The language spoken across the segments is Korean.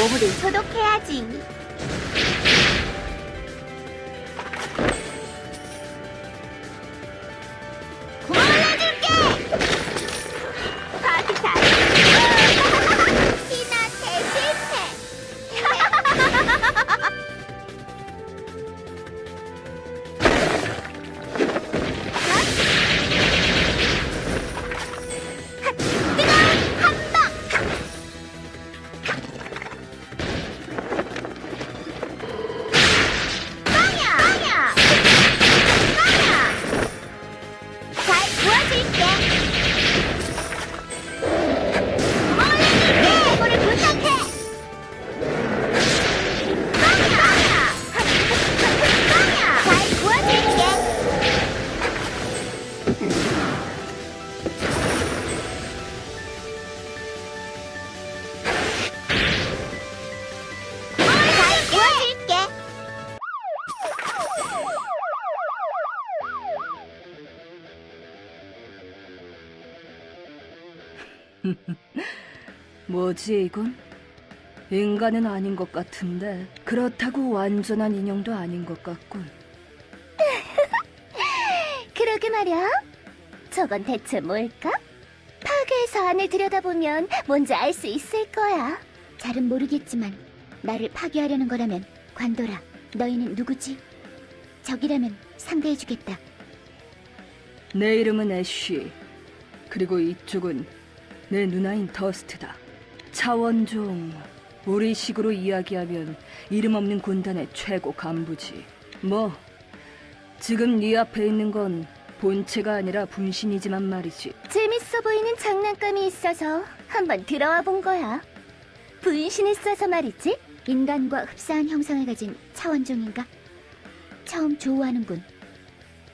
오물을 소독해야지. 뭐지 이건? 인간은 아닌 것 같은데 그렇다고 완전한 인형도 아닌 것 같군. 그러게 말이야. 저건 대체 뭘까? 파괴해서 안을 들여다보면 뭔지 알 수 있을 거야. 잘은 모르겠지만 나를 파괴하려는 거라면 관도라, 너희는 누구지? 적이라면 상대해주겠다. 내 이름은 애쉬. 그리고 이쪽은 내 누나인 더스트다. 차원종. 우리 식으로 이야기하면 이름 없는 군단의 최고 간부지. 뭐 지금 네 앞에 있는 건 본체가 아니라 분신이지만 말이지. 재밌어 보이는 장난감이 있어서 한번 들어와 본 거야. 분신을 써서 말이지? 인간과 흡사한 형상을 가진 차원종인가? 처음 좋아하는군.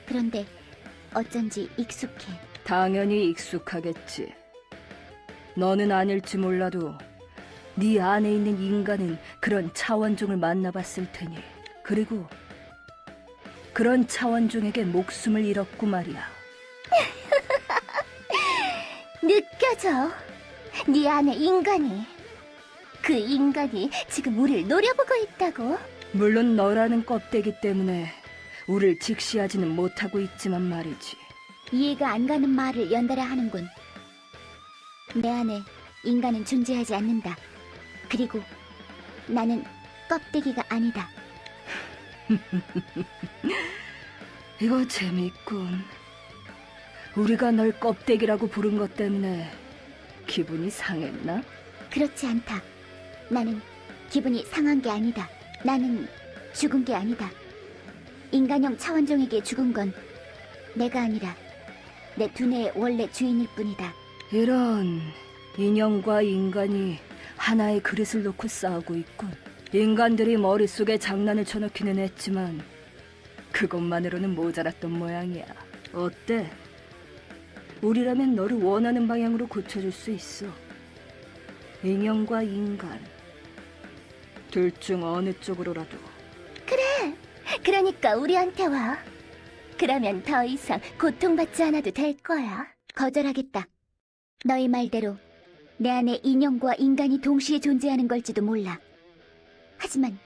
그런데 어쩐지 익숙해. 당연히 익숙하겠지. 너는 아닐지 몰라도 네 안에 있는 인간은 그런 차원종을 만나봤을 테니 그리고 그런 차원종에게 목숨을 잃었고 말이야. 느껴져. 네 안에 인간이. 그 인간이 지금 우리를 노려보고 있다고. 물론 너라는 껍데기 때문에 우릴 직시하지는 못하고 있지만 말이지. 이해가 안 가는 말을 연달아 하는군. 내 안에 인간은 존재하지 않는다. 그리고 나는 껍데기가 아니다. 이거 재밌군. 우리가 널 껍데기라고 부른 것 때문에 기분이 상했나? 그렇지 않다. 나는 기분이 상한 게 아니다. 나는 죽은 게 아니다. 인간형 차원종에게 죽은 건 내가 아니라 내 두뇌의 원래 주인일 뿐이다. 이런 인형과 인간이 하나의 그릇을 놓고 싸우고 있군. 인간들이 머릿속에 장난을 쳐넣기는 했지만 그것만으로는 모자랐던 모양이야. 어때? 우리라면 너를 원하는 방향으로 고쳐줄 수 있어. 인형과 인간. 둘 중 어느 쪽으로라도. 그러니까 우리한테 와. 그러면 더 이상 고통받지 않아도 될 거야. 거절하겠다. 너희 말대로 내 안에 인형과 인간이 동시에 존재하는 걸지도 몰라. 하지만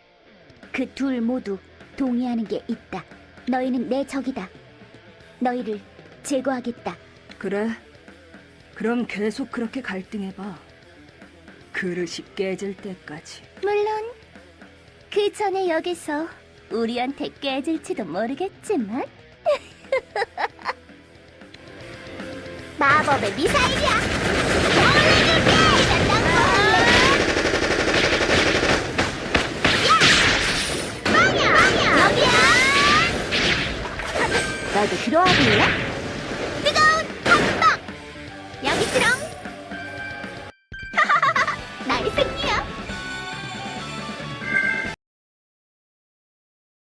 그 둘 모두 동의하는 게 있다. 너희는 내 적이다. 너희를 제거하겠다. 그래? 그럼 계속 그렇게 갈등해봐. 그릇이 깨질 때까지. 물론 그 전에 여기서 우리한테 깨질지도 모르겠지만 마법의 미사일이야. 나도 들어와 볼래?